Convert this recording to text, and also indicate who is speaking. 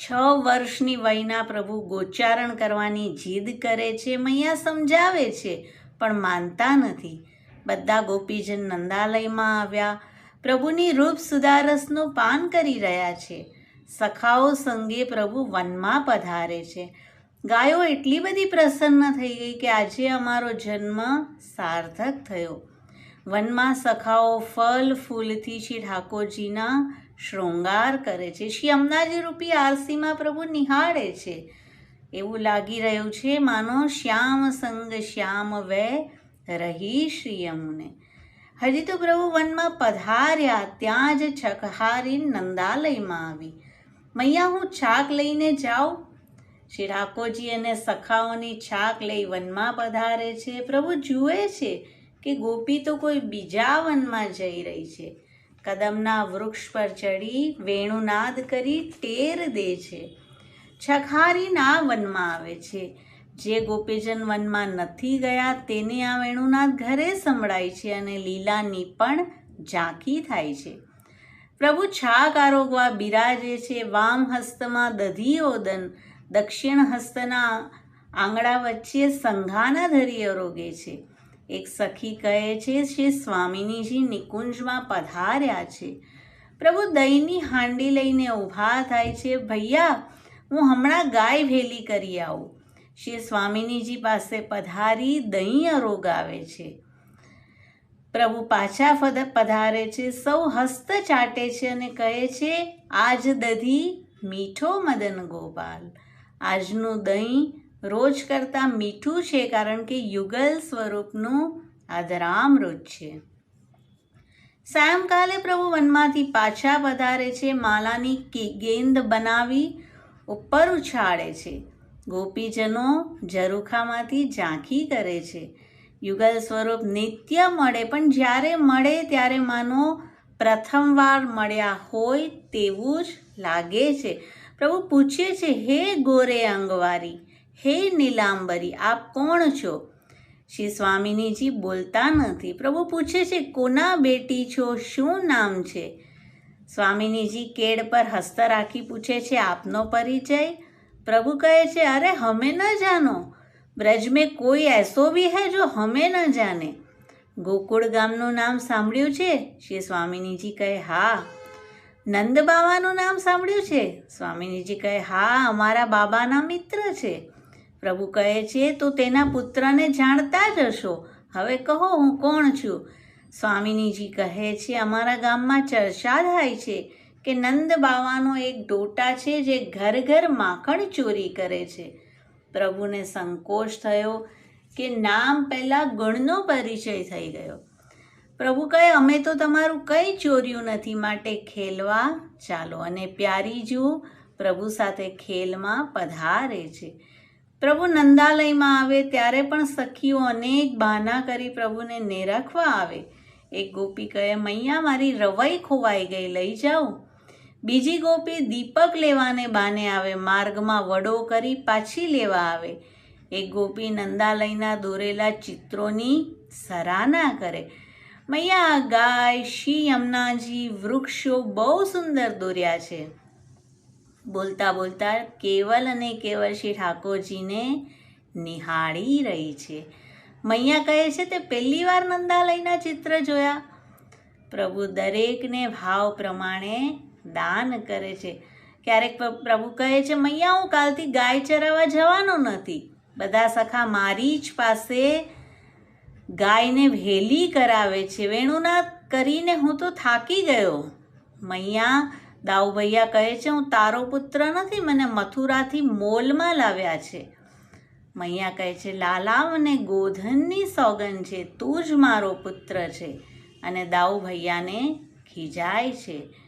Speaker 1: છ વર્ષની વયના પ્રભુ ગોચારણ કરવાની જીદ કરે છે, મૈયા સમજાવે છે, પણ માનતા નથી. બધા ગોપીજન નંદાલયમાં આવ્યા. પ્રભુની રૂપ સુધારસનું પાન કરી રહ્યા છે. સખાઓ સંગે પ્રભુ વનમાં પધારે છે. ગાયો એટલી બધી પ્રસન્ન થઈ ગઈ કે આજે અમારો જન્મ સાર્થક થયો. વનમાં સખાઓ ફલ ફૂલથી શ્રી ઠાકોરજીના શૃંગાર કરે છે. શ્રી અમનાજી રૂપી આરસીમાં પ્રભુ નિહાળે છે. એવું લાગી રહ્યું છે, માનો શ્યામ સંગ શ્યામ વે રહી શ્રી અમુને હજી તો પ્રભુ વનમાં પધાર્યા, ત્યાં જ છકહારી નંદાલયમાં આવી. મૈયા, હું છાક લઈને જાઉં? શ્રી ઠાકોરજી અને સખાઓની છાક લઈ વનમાં પધારે છે. પ્રભુ જુએ છે કે ગોપી તો કોઈ બીજા વનમાં જઈ રહી છે. કદમના વૃક્ષ પર ચડી વેણુનાદ કરી ટેર દે છે. છખારીના વનમાં આવે છે. જે ગોપીજન વનમાં નથી ગયા તેને આ વેણુનાદ ઘરે સંભળાય છે અને લીલાની પણ ઝાંખી થાય છે. પ્રભુ છાક આરોગવા બિરાજે છે. વામ હસ્તમાં દધી ઓદન, દક્ષિણ હસ્તના આંગળા વચ્ચે સંઘાના ધરી આરોગે છે. એક સખી કહે છે, શ્રી સ્વામિનીજી નિકુંજમાં પધાર્યા છે. પ્રભુ દહીંની હાંડી લઈને ઊભા થાય છે. ભૈયા, હું હમણાં ગાય ભેલી કરી આવું. શ્રી સ્વામિનીજી પાસે પધારી દહીં અરોગાવે છે. પ્રભુ પાછા પધારે છે. સૌ હસ્ત ચાટે છે અને કહે છે, આજ દધી મીઠો મદન ગોપાલ આજનું દહીં રોજ કરતાં મીઠું છે કારણ કે યુગલ સ્વરૂપનું આદરામૃત છે. સાયંકાલે પ્રભુ વનમાંથી પાછા પધારે છે, માલાની ગેંદ બનાવી ઉપર ઉછાળે છે. ગોપીજનો ઝરૂખામાંથી ઝાંખી કરે છે. યુગલ સ્વરૂપ નિત્ય મળે, પણ જ્યારે મળે ત્યારે માનો પ્રથમવાર મળ્યા હોય તેવું જ લાગે છે. પ્રભુ પૂછે છે, હે ગોરે અંગવારી હે નીલાંબરી, આપ કોણ છો? શ્રી સ્વામિનીજી બોલતા નથી. પ્રભુ પૂછે છે, કોના બેટી છો? શું નામ છે? સ્વામિનીજી કેડ પર હસ્ત રાખી પૂછે છે, આપનો પરિચય? પ્રભુ કહે છે, અરે, હમે ન જાનો. બ્રજ મેં કોઈ એસો બી હૈ જો હમે ન જાને. ગોકુળ ગામનું નામ સાંભળ્યું છે? શ્રી સ્વામિનીજી કહે, હા. નંદ બાબાનું નામ સાંભળ્યું છે? સ્વામિનીજી કહે, હા, અમારા બાબાના મિત્ર છે. પ્રભુ કહે છે, તો તેના પુત્રને જાણતા જ હશો. હવે કહો, હું કોણ છું? સ્વામિનીજી કહે છે, અમારા ગામમાં ચર્ચા થાય છે કે નંદ બાવાનો એક ડોટા છે જે ઘર ઘર માખણ ચોરી કરે છે. પ્રભુને સંકોચ થયો કે નામ પહેલાં ગણનો પરિચય થઈ ગયો. પ્રભુ કહે, અમે તો તમારું કંઈ ચોર્યું નથી, માટે ખેલવા ચાલો. અને પ્યારીજુ પ્રભુ સાથે ખેલમાં પધારે છે. પ્રભુ નંદાલયમાં આવે ત્યારે પણ સખીઓ અનેક બહાના કરી પ્રભુને નેરાખવા આવે. એક ગોપી કહે, મૈયા, મારી રવાઈ ખોવાઈ ગઈ, લઈ જાઉં બીજી ગોપી, દીપક લેવાને બાને આવે, માર્ગમાં વડો કરી પાછી લેવા આવે. એક ગોપી નંદાલયના દોરેલા ચિત્રોની સરાહના કરે. મૈયા, ગાય, શી યમનાજી વૃક્ષો બહુ સુંદર દોર્યા છે. બોલતા બોલતા કેવલ અને કેવલ શ્રી ઠાકોરજીને નિહાળી રહી છે. મૈયા કહે છે, તે પહેલી વાર નંદાલયના ચિત્ર જોયા. પ્રભુ દરેકને ભાવ પ્રમાણે દાન કરે છે. ક્યારેક પ્રભુ કહે છે, મૈયા, હું કાલથી ગાય ચરાવવા જવાનો નથી. બધા સખા મારી જ પાસે ગાયને ભેલી કરાવે છે. વેણુના કરીને હું તો થાકી ગયો. મૈયા દાઉભૈયા કહે છે, હું તારો પુત્ર નથી, મને મથુરાથી મોલમાં લાવ્યા છે. મૈયા કહે છે, લાલા, મને ગોધનની સોગન છે, તું જ મારો પુત્ર છે. અને દાઉ ભૈયાને ખીજાય છે.